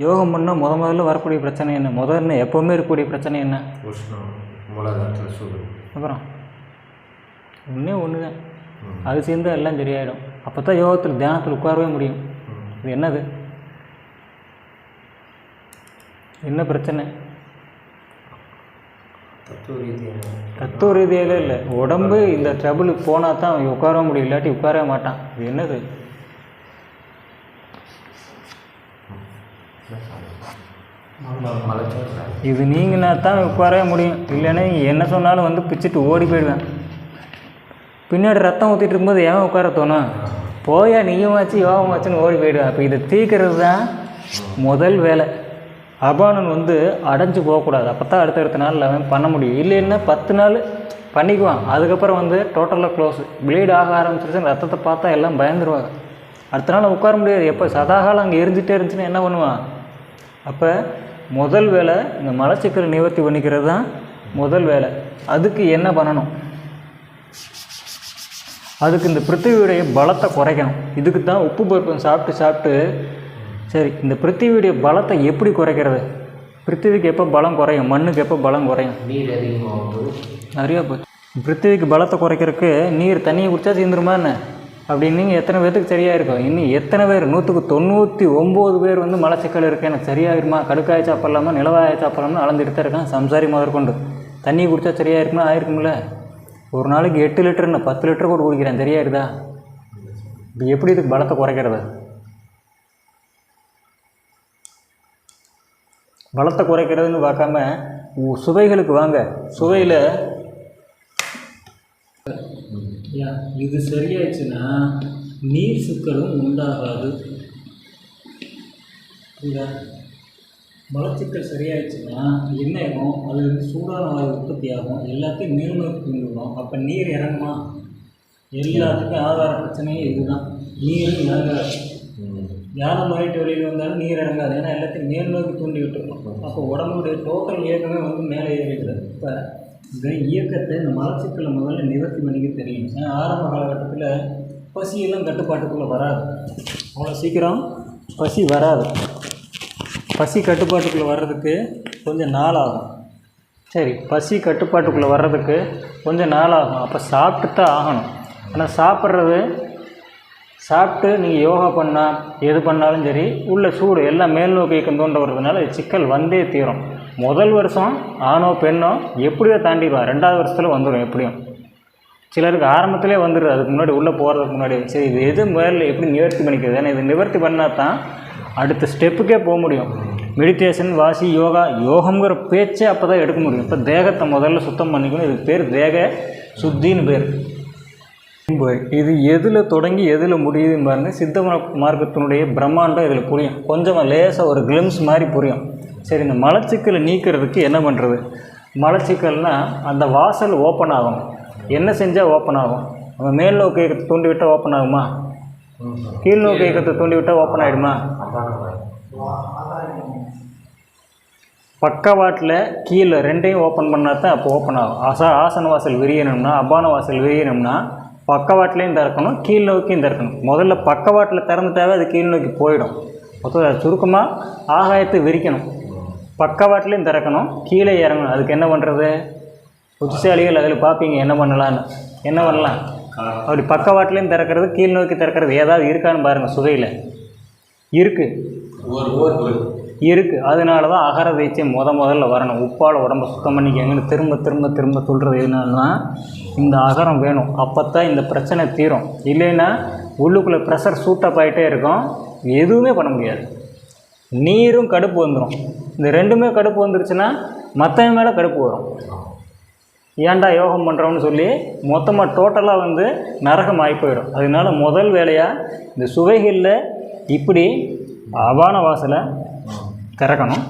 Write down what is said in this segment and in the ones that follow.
யோகம் பண்ணால் முத முதல்ல வரக்கூடிய பிரச்சனை என்ன? முதல்ல எப்போவுமே இருக்கக்கூடிய பிரச்சனை என்ன? உஷ்ணம் மூலாதாரத்தில் சூடு அப்புறம் ஒன்றே ஒன்று தான் அது சேர்ந்தால் எல்லாம் சரியாயிடும். அப்போ தான் யோகத்தில் தியானத்தில் உட்காரவே முடியும். இது என்னது? என்ன பிரச்சனை? தத்துவ ரீதியில் இல்லை. உடம்பு இந்த ட்ரபிளுக்கு போனால் தான் உட்கார முடியும். இல்லாட்டி உட்காரவே மாட்டான். இது என்னது? இது நீங்கன்னா தான் உட்காரவே முடியும். இல்லைன்னா என்ன சொன்னாலும் வந்து பிச்சுட்டு ஓடி போயிடுவேன். பின்னாடி ரத்தம் ஊற்றிட்டு இருக்கும்போது ஏன் உட்கார தோணும்? போயா நீயும் வச்சு யோகம் வச்சுன்னு ஓடி போயிடுவேன். அப்போ இதை தீக்கிறது தான் முதல் வேலை. அபானன் வந்து அடைஞ்சு போகக்கூடாது. அப்போ தான் அடுத்தடுத்த நாளில் அவன் பண்ண முடியும். இல்லைன்னா பத்து நாள் பண்ணிக்குவான். அதுக்கப்புறம் வந்து டோட்டலாக க்ளோஸ் ப்ளீட் ஆக ஆரம்பிச்சிருச்சு ரத்தத்தை பார்த்தா எல்லாம் பயந்துருவாங்க. அடுத்த நாள் உட்கார முடியாது. எப்போ? சதாகாலம் அங்கே எரிஞ்சிட்டே இருந்துச்சுன்னா என்ன பண்ணுவான்? அப்போ முதல் வேலை இந்த மலச்சிக்கலை நிவர்த்தி பண்ணிக்கிறது தான் முதல் வேலை அதுக்கு என்ன பண்ணணும்? அதுக்கு இந்த பிருத்திவியுடைய பலத்தை குறைக்கணும். இதுக்கு தான் உப்பு பருப்பம் சாப்பிட்டு சாப்பிட்டு சரி இந்த பிருத்திவியுடைய பலத்தை எப்படி குறைக்கிறது? பிருத்திவிக்கு எப்போ பலம் குறையும்? மண்ணுக்கு எப்போ பலம் குறையும்? நீர் அதிகமாகும் நிறையா போச்சு பிருத்திவிக்கு பலத்தை குறைக்கிறதுக்கு நீர் தண்ணியை குடிச்சா தீந்துருமா என்ன? அப்படின்னு நீங்கள் எத்தனை பேர்த்துக்கு சரியாக இருக்கும்? இன்னும் எத்தனை பேர்? நூற்றுக்கு தொண்ணூற்றி ஒம்பது பேர் வந்து மலச்சிக்கல் இருக்குது எனக்கு சரியாகிருமா கடுக்காய சாப்பிட்லாமா? நிலவாய சாப்பிட்லாமா? அளந்துட்டு தான் இருக்கான். சம்சாரி முதற்கொண்டு. தண்ணி குடிச்சா சரியாக இருக்குமா? ஆயிருக்கும்ல. ஒரு நாளைக்கு எட்டு லிட்டர்னு பத்து லிட்டர் கூட குடிக்கிறேன். சரியாயிருதா இப்போ எப்படி இதுக்கு பலத்தை குறைக்கிறது? பலத்தை குறைக்கிறதுன்னு பார்க்காம உ- சுவைகளுக்கு வாங்க. சுவையில் இது சரியாயிடுச்சுன்னா நீர் சிக்கலும் உண்டாகாது. புரியுதா மலச்சிக்கல் சரியாயிடுச்சுன்னா என்ன ஆகும்? அது வந்து சூடான வாயு உற்பத்தி ஆகும். எல்லாத்தையும் மேல்நோக்கி கொண்டுவிடும் அப்போ நீர் இறங்குமா? எல்லாத்துக்கும் ஆதார பிரச்சனையே இதுதான். நீர் இறங்காது. யானை மாறிட்டு வெளியில் வந்தாலும் நீர் இறங்காது. ஏன்னா எல்லாத்தையும் மேல் நோக்கி தூண்டி விட்டுருக்கோம் அப்போ உடம்புடைய டோட்டல் இயக்கமே வந்து மேலே ஏறிடுது. இப்போ இந்த இயக்கத்தை இந்த மலச்சிக்கலை முதல்ல நிவர்த்தி பண்ணிக்க தெரியும். ஏன்னா ஆரம்ப காலகட்டத்தில் பசியெல்லாம் கட்டுப்பாட்டுக்குள்ளே வராது. அவ்வளோ சீக்கிரம் பசி வராது. பசி கட்டுப்பாட்டுக்குள்ளே வர்றதுக்கு கொஞ்சம் நாள் ஆகும். சரி பசி கட்டுப்பாட்டுக்குள்ளே வர்றதுக்கு கொஞ்சம் நாள் ஆகும். அப்போ சாப்பிட்டு தான் ஆகணும். ஆனால் சாப்பிட்றது சாப்பிட்டு நீங்கள் யோகா பண்ணால் எது பண்ணாலும் சரி உள்ள சூடு எல்லாம் மேல் நோக்கி இயக்கம் தோன்ற வர்றதுனால சிக்கல் வந்தே தீரும். முதல் வருஷம் ஆணோ பெண்ணோ எப்படியோ தாண்டிடுவான் ரெண்டாவது வருஷத்தில் வந்துடும் எப்படியும். சிலருக்கு ஆரம்பத்திலே வந்துடுது அதுக்கு முன்னாடி உள்ளே போகிறதுக்கு முன்னாடி. சரி இது எது முதல்ல எப்படி நிவர்த்தி பண்ணிக்கிறது? ஏன்னா இது நிவர்த்தி பண்ணால் தான் அடுத்த ஸ்டெப்புக்கே போக முடியும். மெடிடேஷன் வாசி யோகா யோகங்கிற பேச்சே அப்போ தான் எடுக்க முடியும். இப்போ தேகத்தை முதல்ல சுத்தம் பண்ணிக்கணும். இதுக்கு பேர் தேக சுத்தின்னு பேர். இது எதில் தொடங்கி எதில் முடியுதுன்னு சித்த மார்க்கத்தினுடைய பிரம்மாண்டம் இதில் புரியும். கொஞ்சம் லேசாக ஒரு கிளிம்ஸ் மாதிரி புரியும். சரி இந்த மலச்சிக்கலை நீக்கிறதுக்கு என்ன பண்ணுறது மலச்சிக்கல்னால் அந்த வாசல் ஓப்பன் ஆகும். என்ன செஞ்சால் ஓப்பன் ஆகும்? நம்ம மேல் நோக்கு இயக்கத்தை தூண்டி விட்டால் ஓப்பன் ஆகுமா? கீழ் நோக்கு இயக்கத்தை தூண்டி விட்டால் ஓப்பன் ஆகிடுமா பக்கவாட்டில் கீழே ரெண்டையும் ஓப்பன் பண்ணால் தான் அப்போ ஓப்பன் ஆகும். ஆசா ஆசன வாசல் விரியணும்னா அபான வாசல் விரியணும்னா பக்கவாட்டிலையும் திறக்கணும் கீழ் நோக்கியும் திறக்கணும் முதல்ல பக்கவாட்டில் திறந்துட்டாவே அது கீழ் நோக்கி போயிடும் மொத்தம் சுருக்கமாக ஆகாயத்தை விரிக்கணும். பக்கவாட்டிலையும் திறக்கணும் கீழே இறங்கணும். அதுக்கு என்ன பண்ணுறது புத்திசாலிகள் அதில் பார்ப்பீங்க என்ன பண்ணலான்னு என்ன பண்ணலாம்? அப்படி பக்கவாட்டிலையும் திறக்கிறது கீழ் நோக்கி திறக்கிறது ஏதாவது இருக்கான்னு பாருங்கள் சுவையில். இருக்குது இருக்குது அதனால தான் அகர தேய்ச்சி முத முதல்ல வரணும். உப்பால் உடம்ப சுத்தம் பண்ணிக்கங்கன்னு திரும்ப திரும்ப திரும்ப சொல்கிறது எதுனாலனா இந்த அகரம் வேணும். அப்போ தான் இந்த பிரச்சனை தீரும். இல்லைன்னா உள்ளுக்குள்ளே ப்ரெஷர் சூட்டப் ஆகிட்டே இருக்கும். எதுவுமே பண்ண முடியாது. நீரும் கடுப்பு வந்துடும் இந்த ரெண்டுமே கடுப்பு வந்துருச்சுன்னா மற்றவன் மேலே கடுப்பு வரும். ஏன்டா யோகம் பண்ணுறோம்னு சொல்லி மொத்தமாக டோட்டலாக வந்து நரகம் ஆகி போயிடும். அதனால முதல் வேலையாக இந்த சுவைகளில் இப்படி அபான வாசலை திறக்கணும்.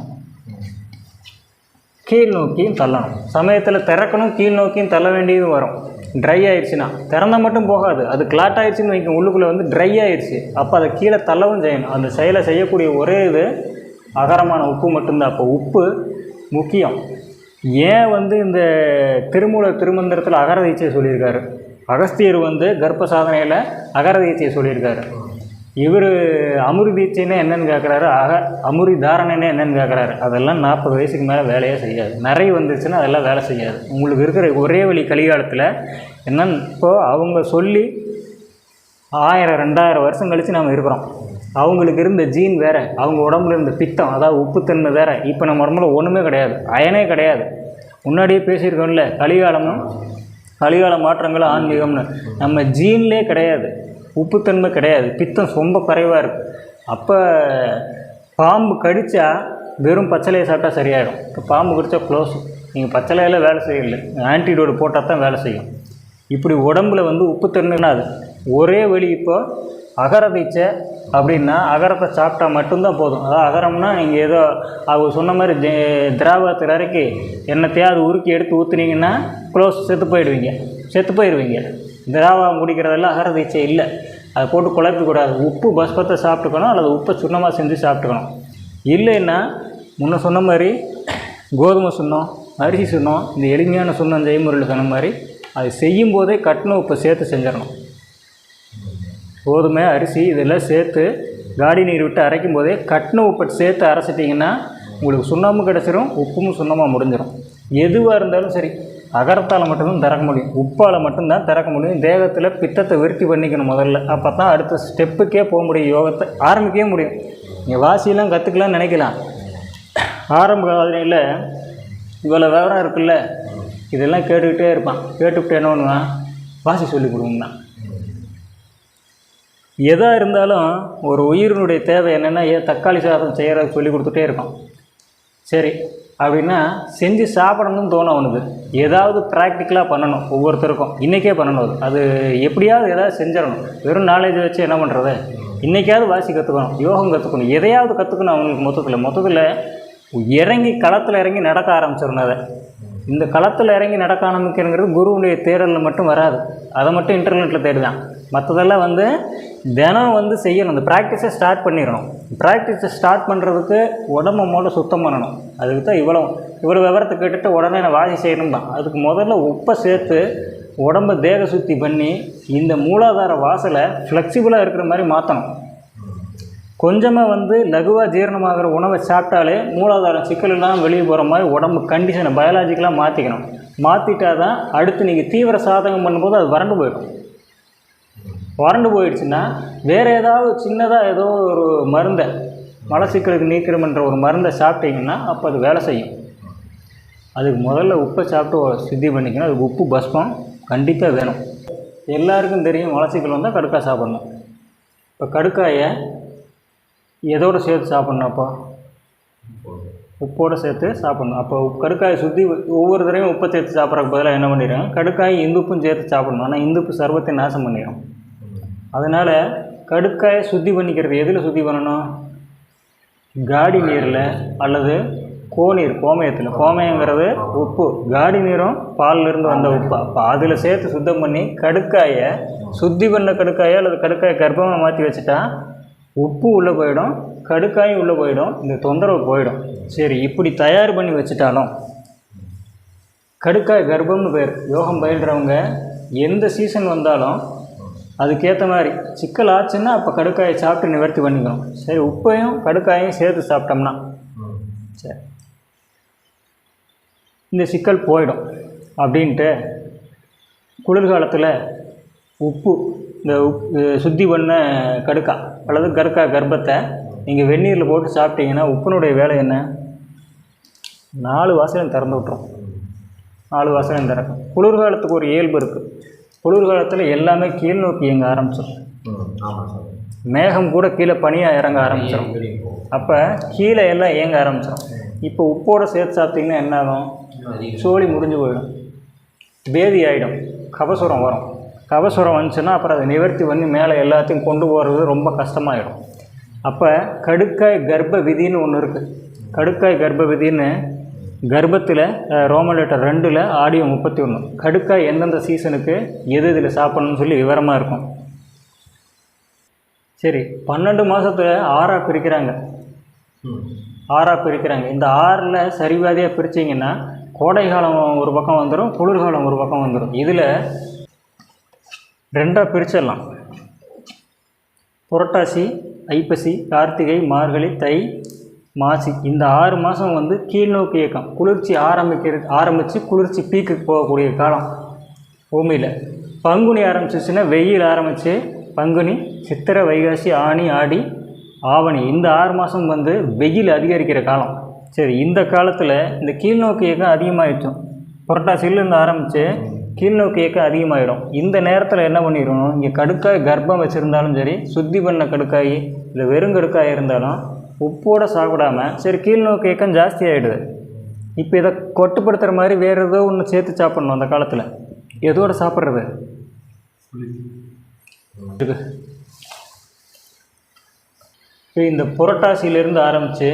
கீழ் நோக்கியும் தள்ளணும். சமயத்தில் திறக்கணும் கீழ் நோக்கியும் தள்ள வேண்டியதும் வரும். ட்ரை ஆயிடுச்சுன்னா திறந்த மட்டும் போகாது. அது கிளாட் ஆயிடுச்சுன்னு வைக்கும் உள்ளுக்குள்ளே வந்து ட்ரை ஆயிடுச்சு. அப்போ அதை கீழே தள்ளவும் செய்யணும். அந்த செயலை செய்யக்கூடிய ஒரே இது அகரமான உப்பு மட்டும்தான். அப்போ உப்பு முக்கியம். ஏன் வந்து இந்த திருமூல திருமந்திரத்தில் அகர தீட்சை சொல்லியிருக்காரு? அகஸ்தியர் வந்து கர்ப்ப சாதனையில் அகர தீட்சையை சொல்லியிருக்காரு. இவர் அமுரி தீட்சைன்னா என்னன்னு கேட்குறாரு ஆக அமுரி தாரணைன்னா என்னன்னு கேட்குறாரு அதெல்லாம் நாற்பது வயசுக்கு மேலே வேலையே செய்யாது. நிறைய வந்துச்சுன்னா அதெல்லாம் வேலை செய்யாது. உங்களுக்கு இருக்கிற ஒரே வழி கலிகாலத்தில் என்னன்னு இப்போது அவங்க சொல்லி ஆயிரம் ரெண்டாயிரம் வருஷம் கழித்து நாம் இருக்கிறோம். அவங்களுக்கு இருந்த ஜீன் வேறு அவங்க உடம்புல இருந்த பித்தம் அதாவது உப்புத்தன்மை வேறு. இப்போ நம்ம உடம்புல ஒன்றுமே கிடையாது. அயனே கிடையாது. முன்னாடியே பேசியிருக்கோம்ல கலிகாலமும் கலிகால மாற்றங்களும் ஆன்மீகம்னு. நம்ம ஜீன்லே கிடையாது. உப்புத்தன்மை கிடையாது. பித்தம் ரொம்ப குறைவாக இருக்குது அப்போ பாம்பு கடித்தா வெறும் பச்சளையை சாப்பிட்டா சரியாயிடும். இப்போ பாம்பு கடித்தா க்ளோஸ் நீங்கள் பச்சளையில் வேலை செய்யல. ஆன்டிடோடு போட்டால் தான் வேலை செய்யும். இப்படி உடம்புல வந்து உப்புத்தன்மைனா அது ஒரே வழி இப்போ அகர அப்படின்னா அகரத்தை சாப்பிட்டா மட்டும்தான் போதும். அதாவது அகரம்னா நீங்கள் ஏதோ அவங்க சொன்ன மாதிரி தி- திராவகத்தில் இறக்கி என்னத்தையாவது உருக்கி எடுத்து ஊற்றுனீங்கன்னா க்ளோஸ் செத்து போயிடுவீங்க. செத்து போயிடுவீங்க திராவகம் குடிக்கிறதெல்லாம் அகர தீட்சை இல்லை. அதை போட்டு குழப்பிக்கூடாது உப்பு பஸ்பத்தை சாப்பிட்டுக்கணும் அல்லது உப்பை சுண்ணமாக செஞ்சு சாப்பிட்டுக்கணும். இல்லைன்னா முன்ன சொன்ன மாதிரி கோதுமை சுண்ணம் அரிசி சுண்ணம் இந்த எளிமையான சுண்ணம் செய்முறையில் சொன்ன மாதிரி அது செய்யும் போதே கட்டின உப்பை சேர்த்து செஞ்சிடணும். கோதுமை அரிசி இதெல்லாம் சேர்த்து காடி நீர் விட்டு அரைக்கும் போதே கட்டின உப்பை சேர்த்து அரைச்சிட்டிங்கன்னா உங்களுக்கு சுண்ணமும் கிடச்சிரும் உப்பும் சுண்ணமாக முடிஞ்சிடும் எதுவாக இருந்தாலும் சரி. அகரத்தால் மட்டும்தான் திறக்க முடியும். உப்பால் மட்டும்தான் திறக்க முடியும். தேகத்தில் பித்தத்தை விருத்தி பண்ணிக்கணும் முதல்ல. அப்போ தான் அடுத்த ஸ்டெப்புக்கே போக முடியும். யோகத்தை ஆரம்பிக்கவே முடியும். நீங்கள் வாசியெல்லாம் கற்றுக்கலாம்னு நினைக்கலாம். ஆரம்ப காலையில் இவ்வளோ விவரம் இருக்குல்ல? இதெல்லாம் கேட்டுக்கிட்டே இருப்பான். கேட்டுக்கிட்டு என்ன பண்ணுவான்? வாசி சொல்லி கொடுங்கண்ணா. எதாக இருந்தாலும் ஒரு உயிரினுடைய தேவை என்னென்னா ஏன் தக்காளி சாதம் செய்கிறத சொல்லி கொடுத்துட்டே இருக்கும் சரி அப்படின்னா செஞ்சு சாப்பிடணும்னு தோணும் அவனுக்கு. ஏதாவது ப்ராக்டிக்கலாக பண்ணணும் ஒவ்வொருத்தருக்கும். இன்றைக்கே பண்ணணும் அது. அது எப்படியாவது ஏதாவது செஞ்சிடணும். வெறும் நாலேஜ் வச்சு என்ன பண்ணுறது இன்றைக்காவது வாசி கற்றுக்கணும் யோகம் கற்றுக்கணும் எதையாவது கற்றுக்கணும் அவங்களுக்கு மொத்தத்தில். மொத்தத்தில் இறங்கி களத்தில் இறங்கி நடக்க ஆரம்பிச்சிடணும் அதை. இந்த களத்தில் இறங்கி நடக்க ஆரம்பிக்கிறங்கிறது குருவுடைய தேடலில் மட்டும் வராது. அதை மட்டும் இன்டர்நெட்டில் தேடுதான். மற்றதெல்லாம் வந்து தினம் வந்து செய்யணும். இந்த ப்ராக்டிஸை ஸ்டார்ட் பண்ணிடணும். ப்ராக்டிஸை ஸ்டார்ட் பண்ணுறதுக்கு உடம்பு மூட சுத்தம் பண்ணணும். அதுக்கு தான் இவ்வளோ இவ்வளோ விவரத்தை கேட்டுட்டு உடனே நான் வாசி செய்யணும் தான் அதுக்கு முதல்ல உப்பை சேர்த்து உடம்ப தேக சுத்தி பண்ணி இந்த மூலாதார வாசலை ஃப்ளெக்சிபிளாக இருக்கிற மாதிரி மாற்றணும் கொஞ்சமாக வந்து லகுவாக ஜீரணமாகிற உணவை சாப்பிட்டாலே மூலாதாரம் சிக்கல் இல்லாமல் வெளியே போகிற மாதிரி உடம்பு கண்டிஷனை பயாலஜிக்கலாக மாற்றிக்கணும் மாற்றிட்டா தான் அடுத்து நீங்கள் தீவிர சாதகம் பண்ணும்போது அது வறண்டு போயிடும். வறண்டு போயிடுச்சுன்னா வேறு ஏதாவது சின்னதாக ஏதோ ஒரு மருந்தை மலச்சிக்கலுக்கு நீக்கிறோம்ன்ற ஒரு மருந்தை சாப்பிட்டீங்கன்னா அப்போ அது வேலை செய்யும். அதுக்கு முதல்ல உப்பை சாப்பிட்டு சித்தி பண்ணிக்கணும். அதுக்கு உப்பு பஸ்பம் கண்டிப்பாக வேணும். எல்லாருக்கும் தெரியும் மலச்சிக்கல் வந்தால் கடுக்காய் சாப்பிட்ணும். இப்போ கடுக்காயை எதோட சேர்த்து சாப்பிட்ணும் அப்போ? உப்போடு. சேர்த்து சாப்பிட்ணும். அப்போ கடுக்காயை சுற்றி ஒவ்வொரு தடவையும் உப்பை சேர்த்து சாப்பிட்றதுக்கு பதிலாக என்ன பண்ணிடுறாங்க கடுக்காய் இந்துப்பும் சேர்த்து சாப்பிடணும். ஆனால் இந்துப்பு சர்வத்தை நாசம் பண்ணிடும். அதனால் கடுக்காயை சுத்தி பண்ணிக்கிறது எதில் சுத்தி பண்ணணும்? காடி நீரில் அல்லது கோநீர் கோமயத்தில். கோமயங்கிறது உப்பு. காடி நீரும் பால்ல இருந்து வந்த உப்பு. அப்போ அதில் சேர்த்து சுத்தம் பண்ணி கடுக்காயை சுத்தி பண்ண கடுக்காயை அல்லது கடுக்காயை கர்ப்பமாக மாற்றி வச்சுட்டா உப்பு உள்ளே போயிடும் கடுக்காயும் உள்ளே போயிடும் இந்த தொந்தரவு போயிடும். சரி இப்படி தயார் பண்ணி வச்சுட்டாலும் கடுக்காய் கர்ப்பம்னு பேர் யோகம் பயில்றவங்க எந்த சீசன் வந்தாலும் அதுக்கேற்ற மாதிரி சிக்கல் ஆச்சுன்னா அப்போ கடுக்காயை சாப்பிட்டு நிவர்த்தி பண்ணிக்கணும். சரி உப்பையும் கடுக்காயையும் சேர்த்து சாப்பிட்டோம்னா. சரி. இந்த சிக்கல் போயிடும். அப்படின்ட்டு குளிர்காலத்தில் உப்பு இந்த சுத்தி பண்ண கடுக்கா அல்லது கருக்கா கர்ப்பத்தை நீங்கள் வெந்நீரில் போட்டு சாப்பிட்டீங்கன்னா உப்பினுடைய வேலை என்ன? நாலு வாசலையும் திறந்து விட்டுரும். நாலு வாசலையும் திறக்கும். குளிர்காலத்துக்கு ஒரு இயல்பு இருக்குது குளிர்காலத்தில் எல்லாமே கீழ் நோக்கி இயங்க ஆரம்பிச்சிடும் மேகம் கூட கீழே பனியாக இறங்க ஆரம்பிச்சிடும் அப்போ கீழே எல்லாம் இயங்க ஆரம்பிச்சிடும் இப்போ உப்போட சேர்த்து சாப்பிட்டிங்கன்னா என்ன ஆகும்? சோழி முடிஞ்சு போயிடும். பேதி ஆகிடும் கபசுரம் வரும். கபசுரம் வந்துச்சுன்னா அப்புறம் அதை நிவர்த்தி பண்ணி மேலே எல்லாத்தையும் கொண்டு போகிறது ரொம்ப கஷ்டமாயிடும். அப்போ கடுக்காய் கர்ப்ப விதின்னு ஒன்று இருக்குது கடுக்காய் கர்ப்ப விதின்னு கர்ப்பத்தில் ரோமன் ரெண்டில் ஆடியோ முப்பத்தி ஒன்று கடுக்காய் எந்தெந்த சீசனுக்கு எது இதில் சாப்பிட்ணுன்னு சொல்லி விவரமாக இருக்கும். சரி பன்னெண்டு மாதத்தில் ஆறாக பிரிக்கிறாங்க. ம் ஆறாக பிரிக்கிறாங்க. இந்த ஆறில் சரிவாதியாக பிரிச்சிங்கன்னா கோடைக்காலம் ஒரு பக்கம் வந்துடும் குளிர்காலம் ஒரு பக்கம் வந்துடும் இதில் ரெண்டாக பிரிச்சிடலாம். புரட்டாசி ஐப்பசி கார்த்திகை மார்கழி தை மாசி. இந்த ஆறு மாதம் வந்து கீழ்நோக்கி இயக்கம். குளிர்ச்சி ஆரம்பிக்கிற ஆரம்பித்து குளிர்ச்சி பீக்குக்கு போகக்கூடிய காலம். பூமியில். பங்குனி ஆரம்பிச்சிச்சுன்னா வெயில் ஆரம்பித்து பங்குனி சித்திரை வைகாசி ஆனி ஆடி ஆவணி. இந்த ஆறு மாதம் வந்து வெயில் அதிகரிக்கிற காலம். சரி இந்த காலத்தில் இந்த கீழ்நோக்கி இயக்கம் அதிகமாகிடுச்சோம் புரட்டாசியிலேருந்து ஆரம்பித்து கீழ்நோக்கி இயக்கம் அதிகமாகிடும் இந்த நேரத்தில் என்ன பண்ணிடணும் இங்கே கடுக்காய் கர்ப்பம் வச்சுருந்தாலும் சரி சுத்தி பண்ண கடுக்காய் இல்லை வெறும் கடுக்காய் இருந்தாலும் உப்போட சாப்பிடாம சரி கீழ்நோக்கு இயக்கம் ஜாஸ்தி ஆகிடுது இப்போ இதை கொட்டுப்படுத்துகிற மாதிரி வேறு ஏதோ ஒன்று சேர்த்து சாப்பிட்ணும் அந்த காலத்தில். எதோட சாப்பிட்றது? இப்போ இந்த புரட்டாசியிலேருந்து ஆரம்பித்து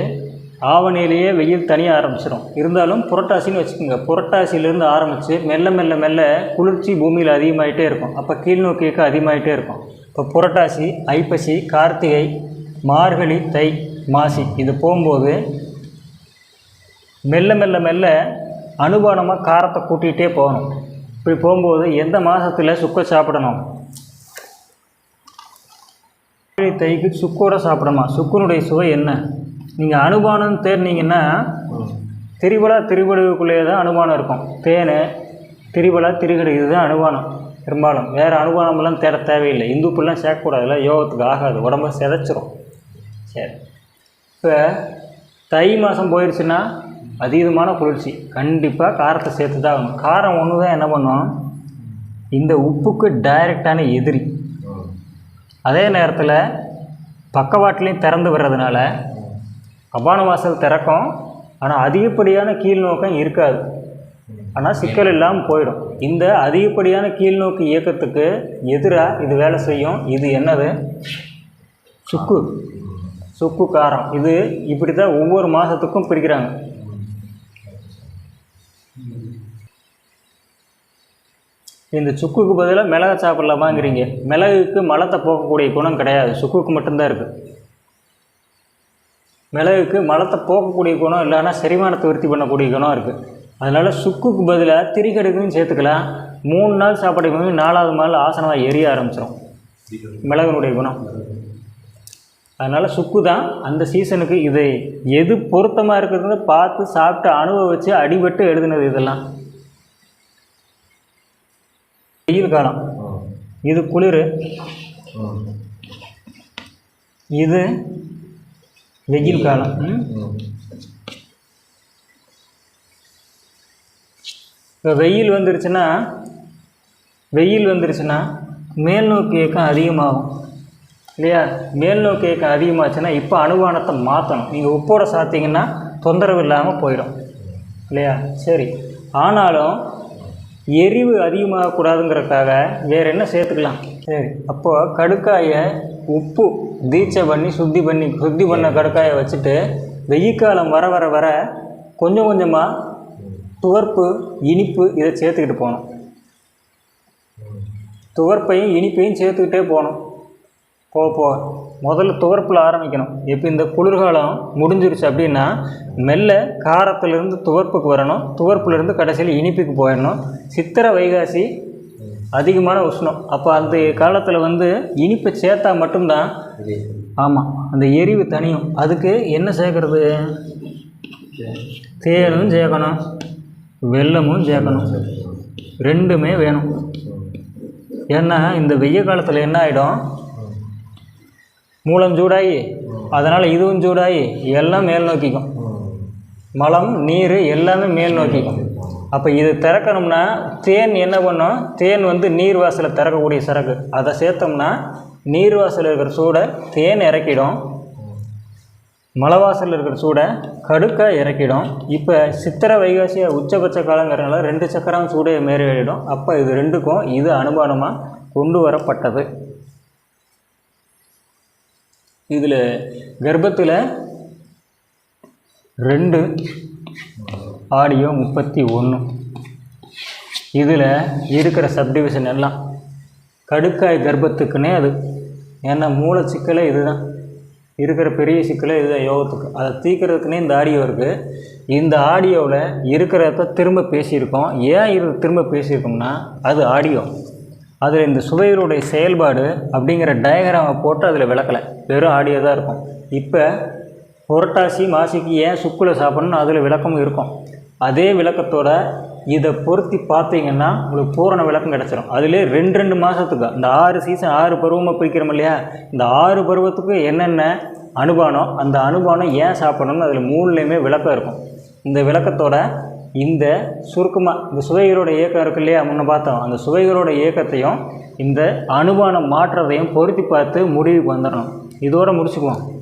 ஆவணியிலேயே வெயில் தனியாக ஆரம்பிச்சிடும் இருந்தாலும் புரட்டாசின்னு வச்சுக்கோங்க. புரட்டாசியிலேருந்து ஆரம்பித்து மெல்ல மெல்ல மெல்ல குளிர்ச்சி பூமியில் அதிகமாகிட்டே இருக்கும். அப்போ கீழ்நோக்கிக்கு அதிகமாகிட்டே இருக்கும். இப்போ புரட்டாசி ஐப்பசி கார்த்திகை மார்கழி தை மாசி இது போகும்போது மெல்ல மெல்ல மெல்ல அனுபானமாக காரத்தை கூட்டிகிட்டே போகணும். இப்படி போகும்போது எந்த மாதத்தில் சுக்க சாப்பிடணும்? தைக்கு சுக்கோட சாப்பிடணுமா? சுக்குனுடைய சுவை என்ன? நீங்கள் அனுபானம் தேடினீங்கன்னா திரிபலா திரிபடுக்குள்ளேயே தான் அனுமானம் இருக்கும். தேன் திரிபலா திருகடு இதுதான் அனுமானம் பெரும்பாலும் வேறு அனுமானமெல்லாம் தேட தேவையில்லை. இந்துப்புலாம் சேர்க்கக்கூடாதுல யோகத்துக்கு ஆகாது. உடம்பு சிதைச்சிரும். சரி. இப்போ தை மாதம் போயிடுச்சுன்னா அதீதமான குளிர்ச்சி. கண்டிப்பாக காரத்தை சேர்த்து தான் ஆகணும். காரம் ஒன்று தான் என்ன பண்ணும்? இந்த உப்புக்கு டைரக்டான எதிரி. அதே நேரத்தில் பக்கவாட்டிலையும் திறந்து வர்றதுனால கபான வாசல் திறக்கும் ஆனால் அதிகப்படியான கீழ்நோக்கம் இருக்காது. ஆனால் சிக்கல் இல்லாமல் போயிடும். இந்த அதிகப்படியான கீழ்நோக்கு இயக்கத்துக்கு எதிராக இது வேலை செய்யும். இது என்னது? சுக்கு. சுக்கு காரம். இது இப்படி தான் ஒவ்வொரு மாதத்துக்கும் பிரிக்கிறாங்க. இந்த சுக்குக்கு பதிலாக மிளகை சாப்பிட்லாமாங்கிறீங்க. மிளகுக்கு மலத்தை போக்கக்கூடிய குணம் கிடையாது. சுக்குக்கு மட்டும்தான் இருக்குது மிளகுக்கு மலத்தை போக்கக்கூடிய குணம் இல்லைன்னா செரிமானத்தை விருத்தி பண்ணக்கூடிய குணம் இருக்குது அதனால் சுக்குக்கு பதிலாக திரிகடுக்கும் சேர்த்துக்கலாம். மூணு நாள் சாப்பிட நாலாவது நாள் ஆசனமாக எரிய ஆரம்பிச்சிடும் மிளகுனுடைய குணம். அதனால் சுக்கு தான் அந்த சீசனுக்கு இது எது பொருத்தமாக இருக்கிறதுன்னு பார்த்து சாப்பிட்டு அனுபவித்து அடிபட்டு எழுதுனது இதெல்லாம். வெயில் காலம். இது குளிர். இது வெயில் காலம் இப்போ வெயில் வந்துருச்சுன்னா வெயில் வந்துருச்சுன்னா மேல் நோக்கி இயக்கம் அதிகமாகும். இல்லையா? மேல் நோக்கி இயக்கம் அதிகமாச்சுன்னா இப்போ அனுமானத்தை மாற்றணும். நீங்கள் உப்போட சாத்திங்கன்னா தொந்தரவு இல்லாமல் போயிடும். இல்லையா? சரி. ஆனாலும் எரிவு அதிகமாகக்கூடாதுங்கிறதுக்காக வேறு என்ன சேர்த்துக்கலாம்? சரி. அப்போது கடுக்காயை உப்பு தீட்சை பண்ணி சுத்தி பண்ணி சுத்தி பண்ண கடுக்காயை வச்சுட்டு வெயில் காலம் வர வர வர கொஞ்சம் கொஞ்சமாக துவர்ப்பு இனிப்பு இதை சேர்த்துக்கிட்டு போகணும். துவர்ப்பையும் இனிப்பையும் சேர்த்துக்கிட்டே போகணும். போக போக முதல்ல துவர்ப்பில் ஆரம்பிக்கணும். இப்போ இந்த குளிர்காலம் முடிஞ்சிருச்சு அப்படின்னா மெல்ல காரத்திலிருந்து துவர்ப்புக்கு வரணும். துவர்ப்புலேருந்து கடைசியில் இனிப்புக்கு போயிடணும். சித்திரை வைகாசி அதிகமான உஷ்ணம். அப்போ அந்த காலத்தில் வந்து இனிப்பை சேர்த்தா மட்டும்தான் ஆமாம் அந்த எரிவு தனியும். அதுக்கு என்ன சேர்க்கறது? தேனும் சேர்க்கணும். வெல்லமும் சேர்க்கணும். ரெண்டுமே வேணும். ஏன்னா இந்த வெய்ய காலத்தில் என்ன ஆகிடும் மூலம் சூடாகி அதனால் இதுவும் சூடாகி எல்லாம் மேல் நோக்கிக்கும். மலம் நீர் எல்லாமே மேல் நோக்கிக்கும். அப்போ இது திறக்கணும்னா தேன் என்ன பண்ணும்? தேன் வந்து நீர் வாசலை திறக்கக்கூடிய சரக்கு. அதை சேர்த்தோம்னா நீர் வாசலில் இருக்கிற சூடை தேன் இறக்கிடும். மலை வாசலில் இருக்கிற சூடை கடுக்க இறக்கிடும். இப்போ சித்திரை வைகாசிய உச்சபட்ச காலங்கிறனால ரெண்டு சக்கரம் சூடை மேறிடும் அப்போ இது ரெண்டுக்கும் இது அனுமானமாக கொண்டு வரப்பட்டது. இதில் கர்ப்பத்தில் ரெண்டு ஆடியோ முப்பத்தி ஒன்று இதில் இருக்கிற சப்டிவிஷன் எல்லாம் கடுக்காய் கர்ப்பத்துக்குன்னே அது. ஏன்னா மூல சிக்கலே இதுதான். இருக்கிற பெரிய சிக்கலே இதுதான் யோகத்துக்கு. அதை தீர்க்கறதுக்குன்னே இந்த ஆடியோ இருக்குது இந்த ஆடியோவில் இருக்கிறத திரும்ப பேசியிருக்கோம். ஏன் இது திரும்ப பேசியிருக்கோம்னா அது ஆடியோ. அதில் இந்த சுவைகளுடைய செயல்பாடு அப்படிங்கிற டயக்ராமை போட்டு அதில் விளக்கலை. வெறும் ஆடியோ தான் இருக்கும். இப்போ புரட்டாசி மாசிக்கு ஏன் சுக்குல சாப்பிடணும்னு அதில் விளக்கமும் இருக்கும். அதே விளக்கத்தோட இதை பொருத்தி பார்த்தீங்கன்னா உங்களுக்கு பூரண விளக்கம் கிடச்சிரும். அதிலே ரெண்டு ரெண்டு மாதத்துக்கு இந்த ஆறு சீசன் ஆறு பருவமாக பிரிக்கிறோம் இல்லையா? இந்த ஆறு பருவத்துக்கு என்னென்ன அனுபானம் அந்த அனுபானம் ஏன் சாப்பிடணும்னு அதில் மூணுலேயுமே விளக்கம் இருக்கும். இந்த விளக்கத்தோட இந்த சுருக்கமாக இந்த சுவைகளோட இயக்கம் இருக்கு இல்லையா? முன்ன பார்த்தோம். அந்த சுவைகளோட இயக்கத்தையும் இந்த அனுபானம் மாற்றத்தையும் பொருத்தி பார்த்து முடிவுக்கு வந்துடணும். இதோட முடிச்சுக்குவோம்.